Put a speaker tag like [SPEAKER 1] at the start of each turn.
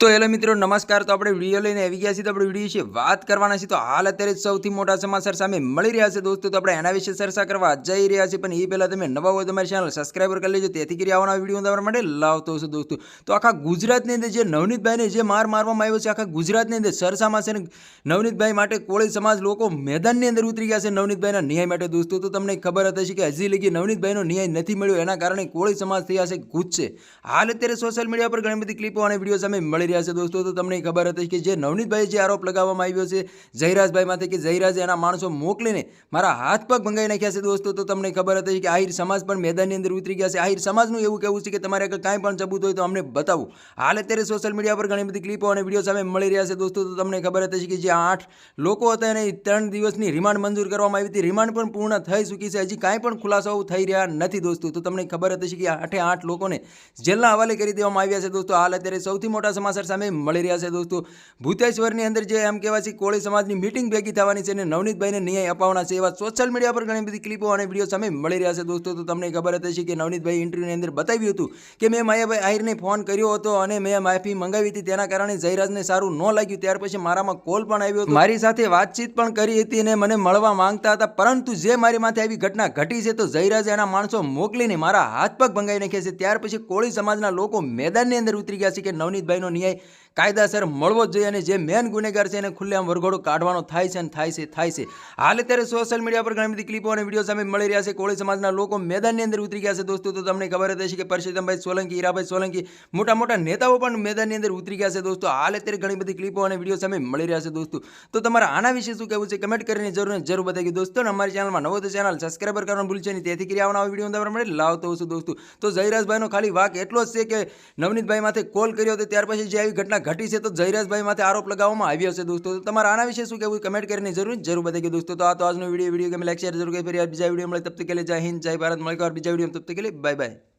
[SPEAKER 1] તો હેલો મિત્રો, નમસ્કાર. તો આપણે વીડિયો લઈને આવી ગયા છીએ. તો આપણે વીડિયો વિશે વાત કરવાના છીએ. તો હાલ અત્યારે સૌથી મોટા સમાચાર સામે મળી રહ્યા છે દોસ્તો. તો આપણે એના વિશે ચર્ચા કરવા જઈ રહ્યા છીએ. પણ એ પહેલાં તમે નવા હોય તમારી ચેનલ સબસ્ક્રાઈબર કરી લેજો. તેથી કરી આવવાના વીડિયો તમારા માટે લાવતો હશે દોસ્તો. તો આખા ગુજરાતની અંદર જે નવનીતભાઈને જે માર મારવામાં આવ્યો છે, આખા ગુજરાતની અંદર સરસામાં છે ને નવનીતભાઈ માટે કોળી સમાજ લોકો મેદાનની અંદર ઉતરી ગયા છે નવનીતભાઈના ન્યાય માટે દોસ્તો. તો તમને ખબર હતી કે હજી લગી નવનીતભાઈનો ન્યાય નથી મળ્યો. એના કારણે કોળી સમાજ થયા છે ગુસ્સે હાલ અત્યારે સોશિયલ મીડિયા પર ઘણી બધી ક્લિપો અને વીડિયો સામે મળી રહ્યા છે દોસ્તો, તો તમને ખબર હતી કે જે નવનીતભાઈ જે આરોપ લગાવવામાં આવ્યો છે જયરાજભાઈ માથે કે જયરાજે એના માણસો મોકલીને મારા હાથ પગ ભંગાઈ નાખ્યા છે દોસ્તો, તો તમને ખબર હતી કે આહિર સમાજ પણ મેદાનની અંદર ઉતરી ગયા છે. આહિર સમાજનું એવું કહેવું છે કે તમારે આગળ કાંઈ પણ સબૂત હોય તો અમને બતાવો. હાલ અત્યારે સોશિયલ મીડિયા પર ઘણી બધી ક્લિપો અને વીડિયો સામે મળી રહ્યા છે દોસ્તો, તો તમને ખબર હતી કે જે આઠ લોકો હતા એને ત્રણ દિવસની રિમાન્ડ મંજૂર કરવામાં આવી હતી. રિમાન્ડ પણ પૂર્ણ થઈ ચૂકી છે. હજી કાંઈ પણ ખુલાસાઓ થઈ રહ્યા નથી દોસ્તો, તો તમને ખબર હતી કે આઠે આઠ લોકોને જેલના હવાલે કરી દેવામાં આવ્યા છે દોસ્તો. હાલ અત્યારે સૌથી મોટા સમાચાર સામે મળી રહ્યા છે દોસ્તો. ભૂતેશ્વરની અંદર જે એમ કહેવાય છે, કોળી સમાજની મિટિંગ ભેગી થવાની છે અને નવનીતભાઈને ન્યાય અપાવવાના છે એવા સોશિયલ મીડિયા પર ઘણી બધી ક્લિપો અને વીડિયો સામે મળી રહ્યા છે દોસ્તો. તો તમને ખબર હતી કે નવનીતભાઈ ઇન્ટરવ્યૂની અંદર બતાવ્યું હતું કે મેં માયાભાઈ આહિરને ફોન કર્યો હતો અને મેં માફી મંગાવી હતી. તેના કારણે જયરાજને સારું ન લાગ્યું. ત્યાર પછી મારામાં કોલ પણ આવ્યો હતો. મારી સાથે વાતચીત પણ કરી હતી અને મને મળવા માંગતા હતા. પરંતુ જે મારી માથે આવી ઘટના ઘટી છે તો જયરાજ એના માણસો મોકલીને મારા હાથ પગ ભંગાઈ નાખ્યા છે. ત્યાર પછી કોળી સમાજના લોકો મેદાનની અંદર ઉતરી ગયા છે કે નવનીતભાઈનો ન્યાય perché કાયદાસર મળવો જ જોઈએ અને જે મેન ગુનેગાર છે એને ખુલ્લેઆમ વરઘોડો કાઢવાનો થાય છે અને થાય છે થાય છે. હાલ અત્યારે સોશિયલ મીડિયા પર ઘણી બધી ક્લિપો અને વીડિયો સામે મળી રહ્યા છે. કોળી સમાજના લોકો મેદાનની અંદર ઉતરી ગયા છે. દોસ્તો, તો તમને ખબર જ હશે કે પરસોત્તમભાઈ સોલંકી, હીરાભાઈ સોલંકી, મોટા મોટા નેતાઓ પણ મેદાનની અંદર ઉતરી ગયા છે. દોસ્તો, હાલ અત્યારે ઘણી બધી ક્લિપો અને વીડિયો સામે મળી રહ્યા છે, દોસ્તો. તો તમારે આના વિશે શું કહેવું છે? કમેન્ટ કરીને જરૂર જરૂર બતાવી દોસ્તો અમારી ચેનલમાં નવો તો ચેનલ સબસ્ક્રાઈબર કરવાનું ભૂલશે નહીં. તેથી કરી આવવાના વીડિયો તમારા માટે લાવતો છું, દોસ્તો. તો જયરાજભાઈનો ખાલી વાક એટલો જ છે કે નવનીતભાઈ માથે કોલ કર્યો હતો. ત્યાર પછી જે આવી ઘટના ઘટી છે તો જયરાજભાઈ માથે આરોપ લગાવવામાં આવ્યો છે દોસ્તો. તો તમારે આના વિશે શું કહેવું? કમેન્ટ કરીને જરૂર જરૂર બતાવી દોસ્તો. તો આ તો આજનો વીડિયો વીડિયો ગમે લાઈક શેર જરૂર કરી. ફરી બીજા વીડિયો મળે તબ તક કે જય હિન્દ, જય ભારત. મળે બીજા વીડિયો તબ તક કે બાય બાય